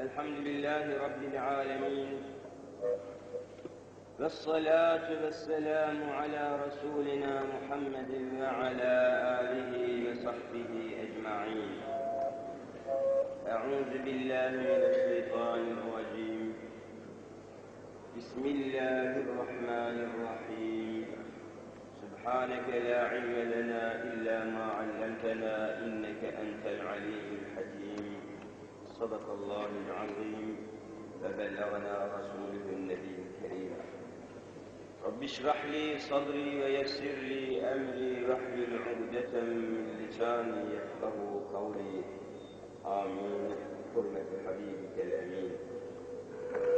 الحمد لله رب العالمين والصلاة والسلام على رسولنا محمد وعلى آله وصحبه أجمعين. أعوذ بالله من الشيطان الرجيم. بسم الله الرحمن الرحيم. سبحانك لا علم لنا إلا ما علمتنا إنك أنت العليم الحكيم. صدق الله العظيم. وبلغنا رسوله النبي الكريم. رب اشرح لي صدري ويسر لي أمري. واحلل عقدة من لساني يفقه قولي. آمين. حرمة حبيبك الأمين.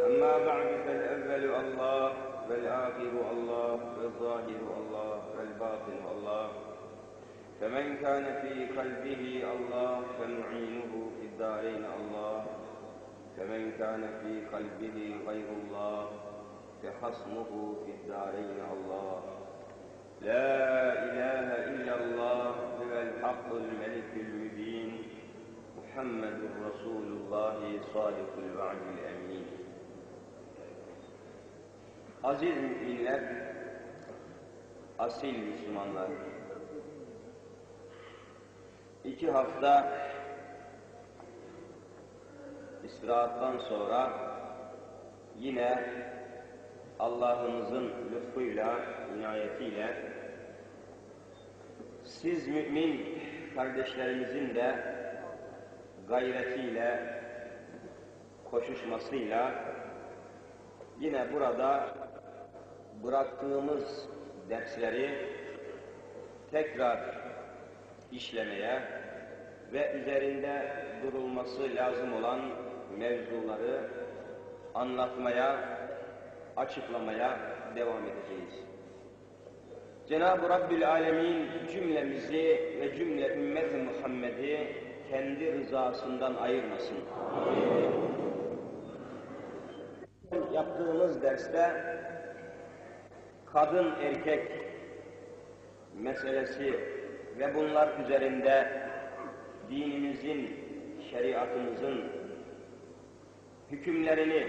أما بعد فالأول الله والآخر الله والظاهر الله والباطن الله. فمن كان في قلبه الله فنعينه في الدارين الله فمن كان في قلبه غير الله فخصمه في الدارين الله. لا إله إلا الله هو الحق الملك المبين محمد رسول الله صادق الوعد الأمين. Aziz müminler, asil Müslümanlar, iki hafta istirahattan sonra yine Allah'ımızın lütfuyla, inayetiyle siz mümin kardeşlerimizin de gayretiyle, koşuşmasıyla yine burada bıraktığımız dersleri tekrar işlemeye ve üzerinde durulması lazım olan mevzuları anlatmaya, açıklamaya devam edeceğiz. Cenab-ı Rabbül Alemin cümlemizi ve cümle ümmet-i Muhammed'i kendi rızasından ayırmasın. Yaptığımız derste kadın erkek meselesi ve bunlar üzerinde dinimizin, şeriatımızın hükümlerini,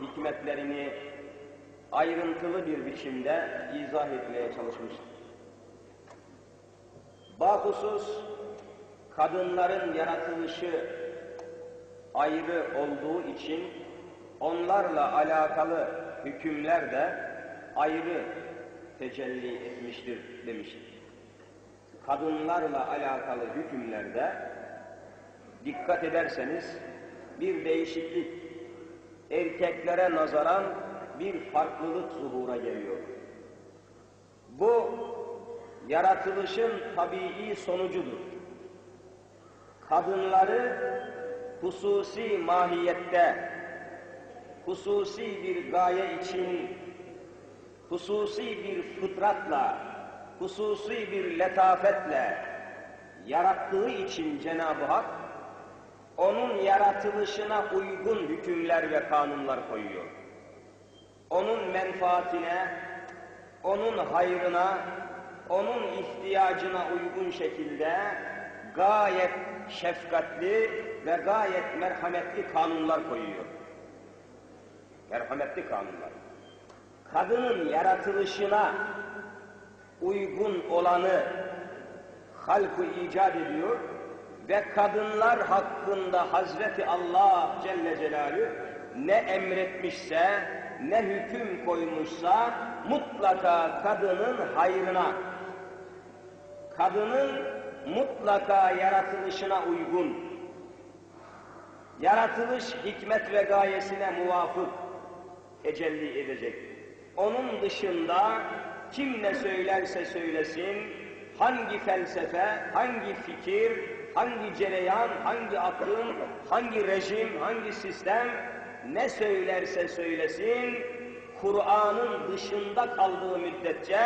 hikmetlerini ayrıntılı bir biçimde izah etmeye çalışmıştık. Bahusus kadınların yaratılışı ayrı olduğu için onlarla alakalı hükümler de ayrı tecelli etmiştir demiştik. Kadınlarla alakalı hükümlerde dikkat ederseniz bir değişiklik, erkeklere nazaran bir farklılık zuhura geliyor. Bu yaratılışın tabii sonucudur. Kadınları hususi mahiyette, hususi bir gaye için, hususi bir fıtratla, hususi bir letafetle yarattığı için Cenab-ı Hak, onun yaratılışına uygun hükümler ve kanunlar koyuyor. Onun menfaatine, onun hayrına, onun ihtiyacına uygun şekilde gayet şefkatli ve gayet merhametli kanunlar koyuyor. Merhametli kanunlar. Kadının yaratılışına uygun olanı halkı icat ediyor ve kadınlar hakkında Hazreti Allah Celle Celaluhu ne emretmişse, ne hüküm koymuşsa mutlaka kadının hayrına, kadının mutlaka yaratılışına uygun, yaratılış hikmet ve gayesine muvafık tecelli edecek. Onun dışında kim ne söylerse söylesin, hangi felsefe, hangi fikir, hangi cereyan, hangi akım, hangi rejim, hangi sistem ne söylerse söylesin, Kur'an'ın dışında kaldığı müddetçe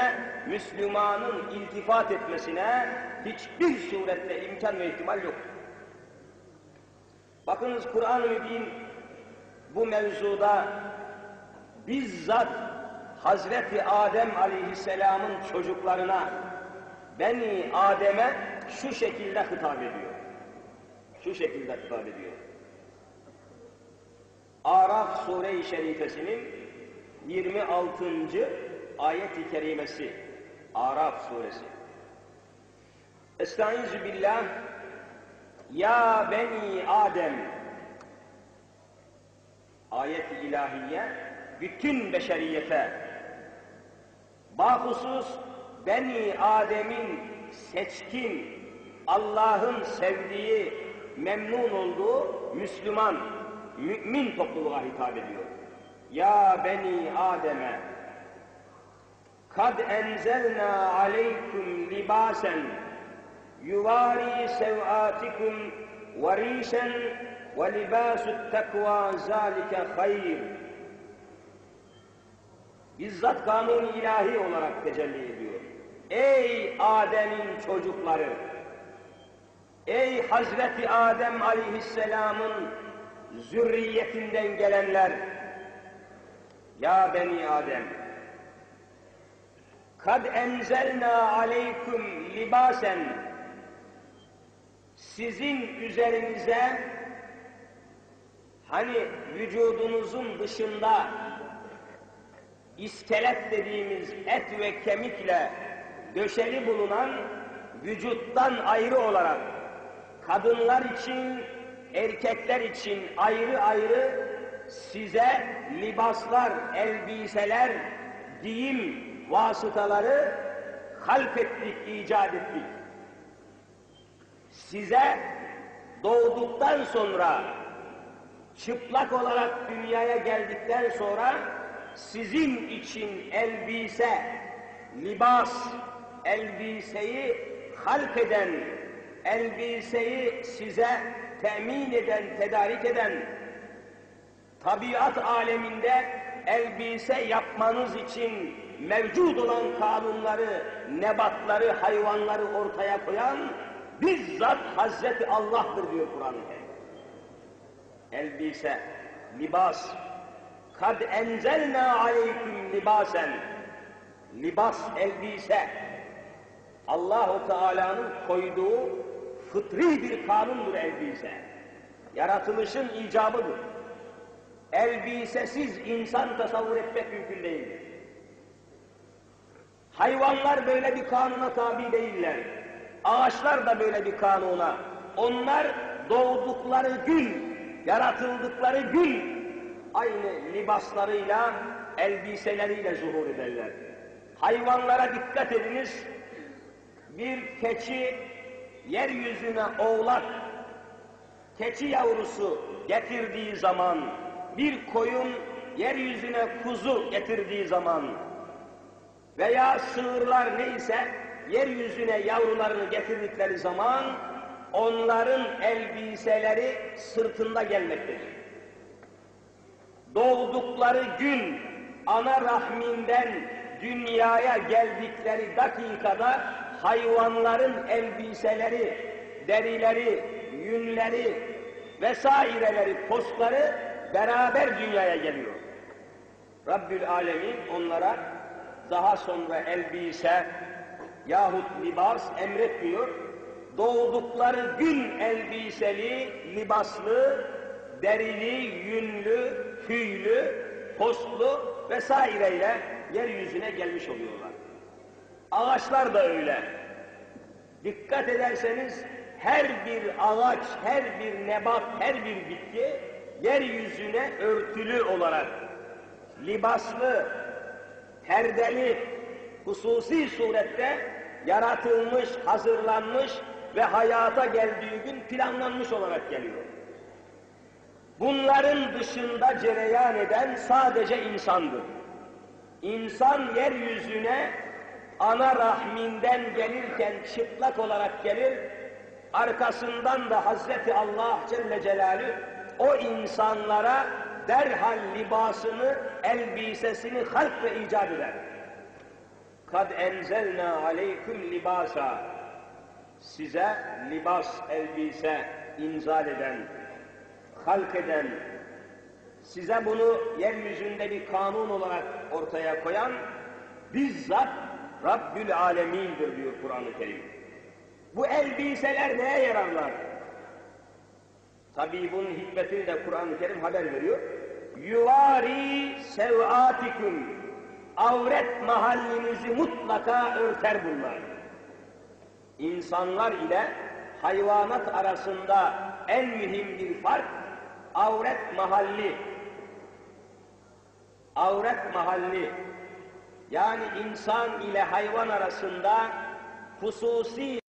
Müslümanın iltifat etmesine hiçbir surette imkan ve ihtimal yok. Bakınız Kur'an-ı Mübin bu mevzuda bizzat Hazreti Adem Aleyhisselam'ın çocuklarına Beni Adem'e şu şekilde hitap ediyor. Şu şekilde hitap ediyor. Araf Sure-i Şerifesinin 26. ayet-i kerimesi. Araf Suresi. Estaizu billah Ya beni Adem Ayet-i ilahiye bütün beşeriyete bahusus Beni Adem'in seçkin, Allah'ın sevdiği, memnun olduğu Müslüman, mümin topluluğa hitap ediyor. Ya Beni Adem'e kad enzelna aleykum libasen yuvari sevatikum ve rişen ve libasut tekva zalike hayr. Bizzat kanun ilahi olarak tecelli ediyor. Ey Adem'in çocukları! Ey Hazreti Adem aleyhisselamın zürriyetinden gelenler! Ya Beni Adem! Kad enzelna aleyküm libasen sizin üzerinize hani vücudunuzun dışında iskelet dediğimiz et ve kemikle döşeli bulunan vücuttan ayrı olarak kadınlar için, erkekler için ayrı ayrı size libaslar, elbiseler, giyim vasıtaları halk ettik, icat ettik. Size doğduktan sonra, çıplak olarak dünyaya geldikten sonra sizin için elbise, libas, elbiseyi halk eden, elbiseyi size temin eden, tedarik eden, tabiat aleminde elbise yapmanız için mevcut olan kanunları, nebatları, hayvanları ortaya koyan bizzat Hazreti Allah'tır diyor Kur'an-ı. Elbise, libas, kad enzelna aleyküm libasen, libas, elbise, Allahu Teala'nın koyduğu fıtri bir kanundur elbise. Yaratılışın icabıdır. Elbisesiz insan tasavvur etmek mümkün değildir. Hayvanlar böyle bir kanuna tabi değiller. Ağaçlar da böyle bir kanuna. Onlar doğdukları gün, yaratıldıkları gün aynı libaslarıyla, elbiseleriyle zuhur ederler. Hayvanlara dikkat ediniz. Bir keçi yeryüzüne oğlak, keçi yavrusu getirdiği zaman, bir koyun yeryüzüne kuzu getirdiği zaman veya sığırlar neyse yeryüzüne yavrularını getirdikleri zaman onların elbiseleri sırtında gelmektedir. Doğdukları gün ana rahminden dünyaya geldikleri dakikada hayvanların elbiseleri, derileri, yünleri vesaireleri, postları beraber dünyaya geliyor. Rabbül Alemin onlara daha sonra elbise yahut libas emretmiyor. Doğdukları gün elbiseli, libaslı, derili, yünlü, tüylü, postlu vesaireyle yeryüzüne gelmiş oluyorlar. Ağaçlar da öyle. Dikkat ederseniz her bir ağaç, her bir nebat, her bir bitki yeryüzüne örtülü olarak libaslı, perdeli, hususi surette yaratılmış, hazırlanmış ve hayata geldiği gün planlanmış olarak geliyor. Bunların dışında cereyan eden sadece insandır. İnsan yeryüzüne ana rahminden gelirken çıplak olarak gelir, arkasından da Hazreti Allah Celle Celaluhu o insanlara derhal libasını, elbisesini halk ve icat eder. Kad enzelna aleyküm libasa size libas, elbise inzal eden, halk eden, size bunu yeryüzünde bir kanun olarak ortaya koyan bizzat Rabbül Alemin'dir diyor Kur'an-ı Kerim. Bu elbiseler neye yararlar? Tabii bunun hikmetini de Kur'an-ı Kerim haber veriyor. yuvari sevatikum avret mahallinizi mutlaka örter bunlar. İnsanlar ile hayvanat arasında en mühim bir fark avret mahalli. Avret mahalli. Yani insan ile hayvan arasında hususi